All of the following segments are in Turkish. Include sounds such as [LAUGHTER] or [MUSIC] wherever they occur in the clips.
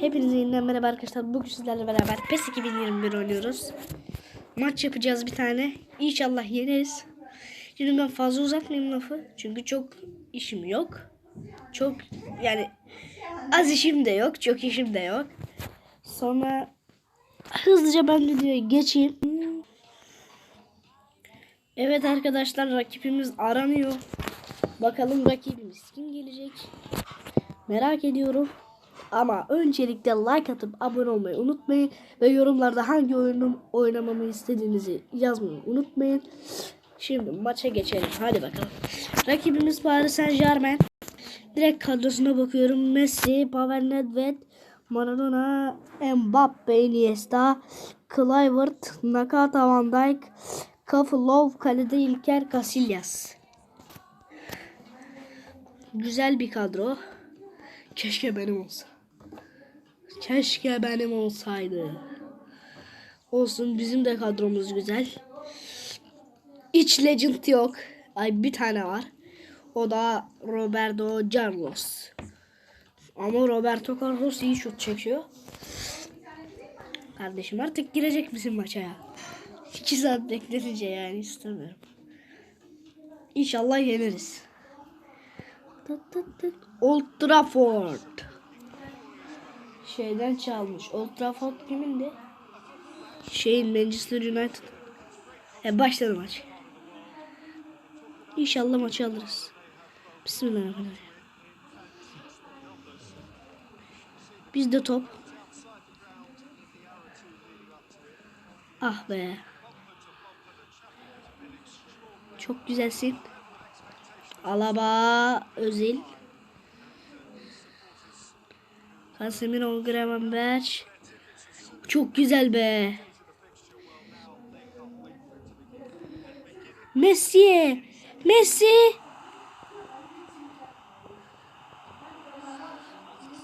Hepinize yeniden merhaba arkadaşlar. Bugün sizlerle beraber PES 2021 oynuyoruz. Maç yapacağız bir tane. İnşallah yeneriz. Şimdi ben fazla uzatmayayım lafı. Çünkü çok işim yok. Çok yani az işim de yok. Çok işim de yok. Sonra hızlıca ben videoya geçeyim. Evet arkadaşlar rakibimiz aranıyor. Bakalım rakibimiz kim gelecek? Merak ediyorum. Ama öncelikle like atıp abone olmayı unutmayın. Ve yorumlarda hangi oyunu oynamamı istediğinizi yazmayı unutmayın. Şimdi maça geçelim. Hadi bakalım. Rakibimiz Paris Saint Germain. Direkt kadrosuna bakıyorum. Messi, Pavel Nedved, Maradona, Mbappe, Iniesta, Kluivert, Nakata, Van Dijk, Kafulov, kalede İlker Casillas. Güzel bir kadro. Keşke benim olsa. Keşke benim olsaydı. Olsun bizim de kadromuz güzel. İç legend yok. Ay bir tane var. O da Roberto Carlos. Ama Roberto Carlos iyi şut çekiyor. Kardeşim artık girecek misin maça ya? 2 saat bekletince yani istemiyorum. İnşallah tıt. Old Trafford. Şeyden çalmış. Old Trafford kimindi? Şeyin Manchester United. E başladı maç. İnşallah maçı alırız. Bismillahirrahmanirrahim. Bizde top. Ah be. Çok güzelsin. Alaba Özil. Casemiro Gravenberch. Çok güzel be. Messi. Messi.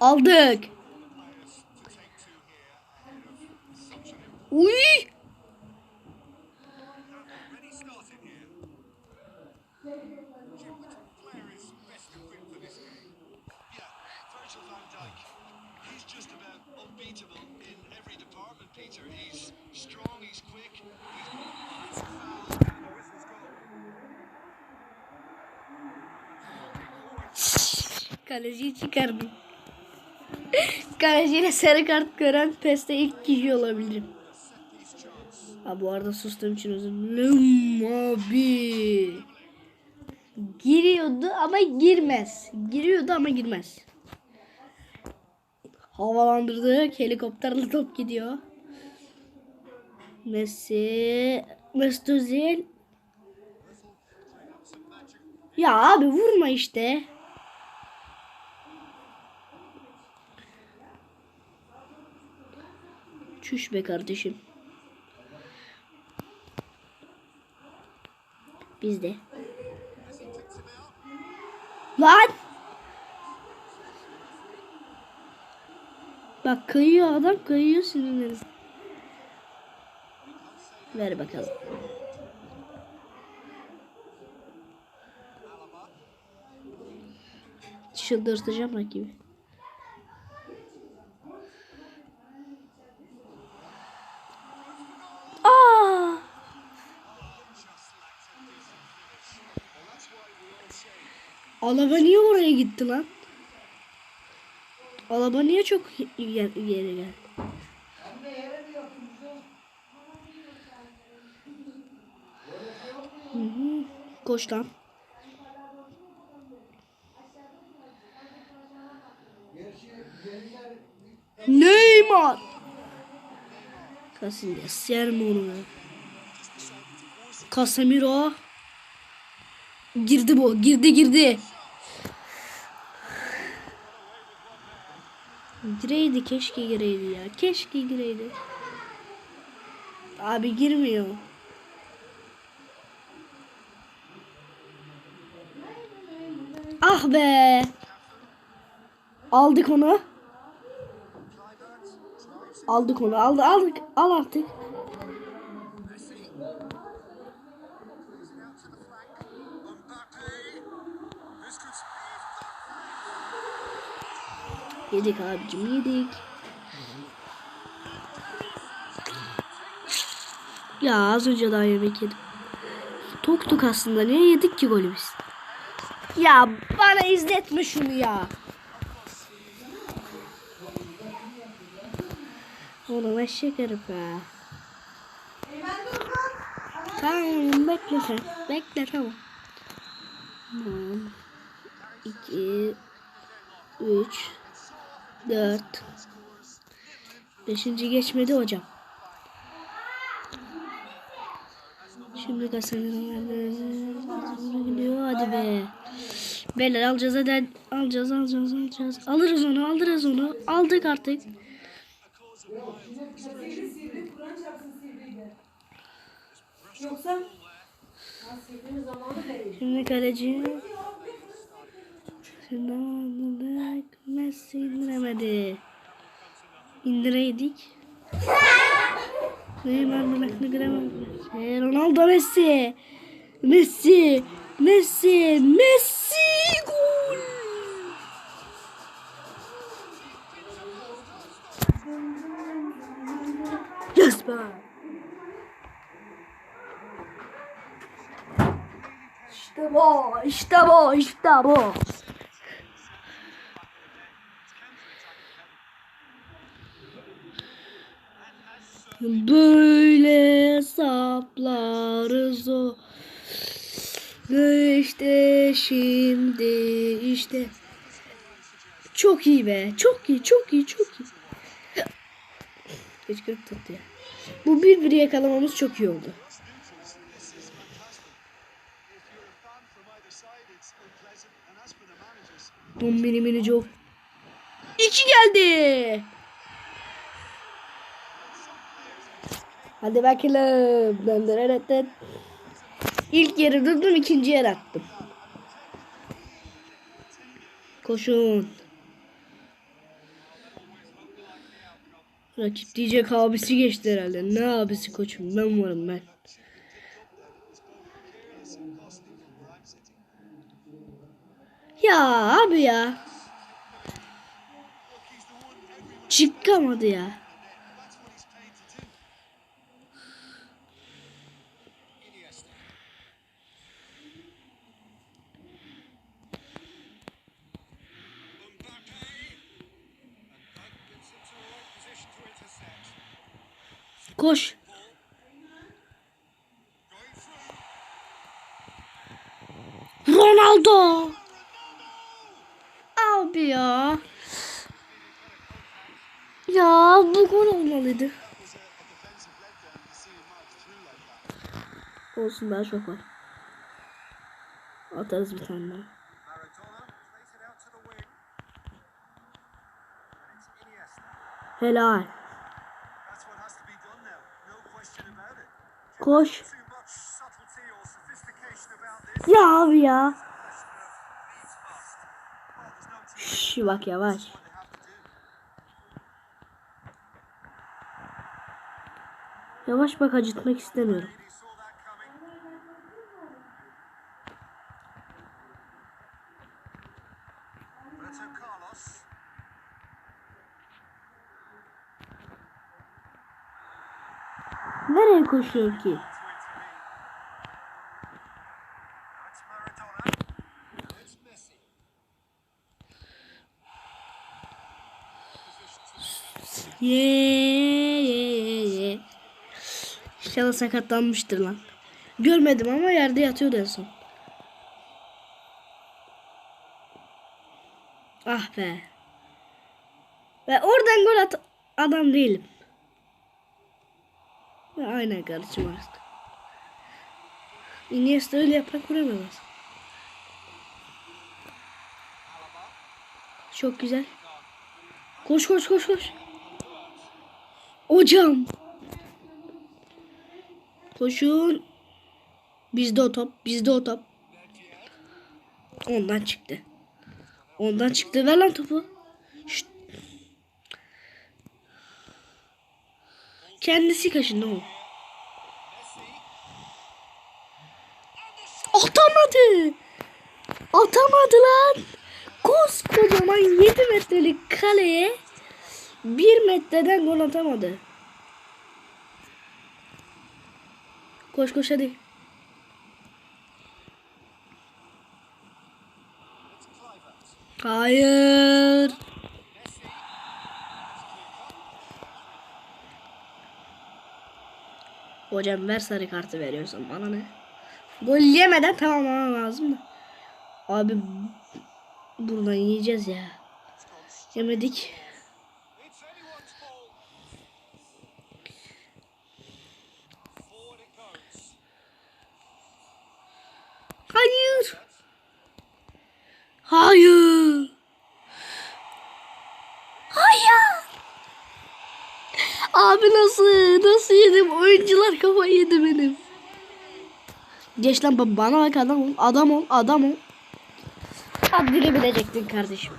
Aldık. Uy. Kaleciyi çıkardım. [LAUGHS] Kaleciyle sarı kart gören PES'te ilk kişi olabilirim. Ha bu arada sustuğum için özür dilerim abi. Giriyordu ama girmez. Giriyordu ama girmez. Havalandırdık. Helikopterle top gidiyor. Messi. Mesut Özil. Ya abi vurma işte. Çüş be kardeşim. Biz de. Lan! Bak kayıyor adam kayıyor sinirlerim. Ver bakalım. Çıldırtacağım rakibi. Alaba niye oraya gitti lan? Alaba niye çok yer, yere geldi? Hı. Koş lan. Neymar. Casillas yer mi onu? Casemiro. Girdi bu. Girdi girdi. Gireydi keşke gireydi ya. Keşke gireydi. Abi girmiyor. Ah be. Aldık onu. Aldık onu. Aldı aldık. Al artık. Yedik abicim yedik. Ya az önce daha yemek yedim. Tok tok aslında niye yedik ki golü biz? Ya bana izletme şunu ya. Oğlum eşek herif ya. Tamam bekle sen. Bekle tamam. Tamam. 2 3 4 Beşinci geçmedi hocam. Şimdi kasanın gidiyor hadi be. Beyler alacağız hadi alacağız alacağız alacağız. Alırız onu alırız onu. Aldık artık. Yoksa. Şimdi kaleci. Aldık. Messi indiremedi. İndireydik. Neymar bırakını giremedi. Şey, Ronaldo Messi. Messi. Messi. Messi. Gol. Yes be. İşte bu, işte bu, işte bu. Saplarız o. İşte şimdi işte. Çok iyi be. Çok iyi, çok iyi, çok iyi. Hıçkırık tuttu ya. Bu bir bir yakalamamız çok iyi oldu. Bu mini mini Joe. İki geldi. Hadi bakalım. İlk yeri durdum ikinci yer attım. Koşun. Rakip diyecek abisi geçti herhalde. Ne abisi koçum ben varım ben. Ya abi ya. Çıkamadı ya. Koş. Ronaldo. Abi ya. Ya bu gol olmalıydı. Olsun daha çok var. Atarız bir tane daha. Maradona Koş. Ya abi ya. Şş, bak yavaş. Yavaş bak acıtmak istemiyorum. Koşuyor ki? Ye ye lan. Görmedim ama yerde yatıyordu en. Ah be. Ve oradan gol adam değilim. Aynen kardeşim artık. Iniesta öyle yaprak vuramaz. Çok güzel. Koş koş koş koş. Hocam. Koşun. Bizde o top. Bizde o top. Ondan çıktı. Ondan çıktı. Ver lan topu. Kendisi kaşındı o. Atamadı. Atamadı lan. Koskocaman 7 metrelik kaleye 1 metreden gol atamadı. Koş koş hadi. Hayır. Hocam ver sarı kartı veriyorsan bana ne? Gol yemeden tamamlamam lazım da. Abi buradan yiyeceğiz ya. Yemedik. Hayır. Hayır. Abi nasıl? Nasıl yedim? Oyuncular kafayı yedi benim. Geç lan ba- bana bak adam ol. Adam ol. Adam ol. Haddini bilecektin kardeşim.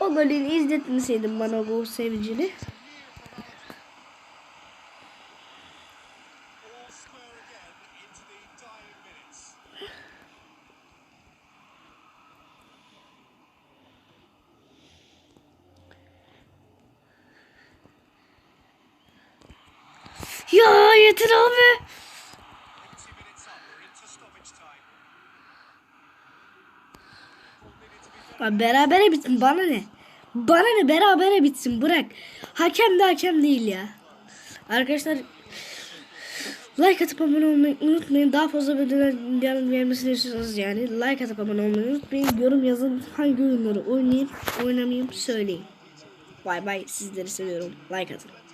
O golünü izletmeseydin bana bu sevincini. Ya yeter abi. 90 minutes up. We're into stoppage time. Lan berabere bitsin bana ne? Bana ne berabere bitsin bırak. Hakem de hakem değil ya. Arkadaşlar like atıp abone olmayı unutmayın. Daha fazla videoların gelmesini istiyorsanız yani like atıp abone olmayı unutmayın. Yorum yazın hangi oyunları oynayayım oynamayayım söyleyin. Bay bay sizleri seviyorum. Like atın.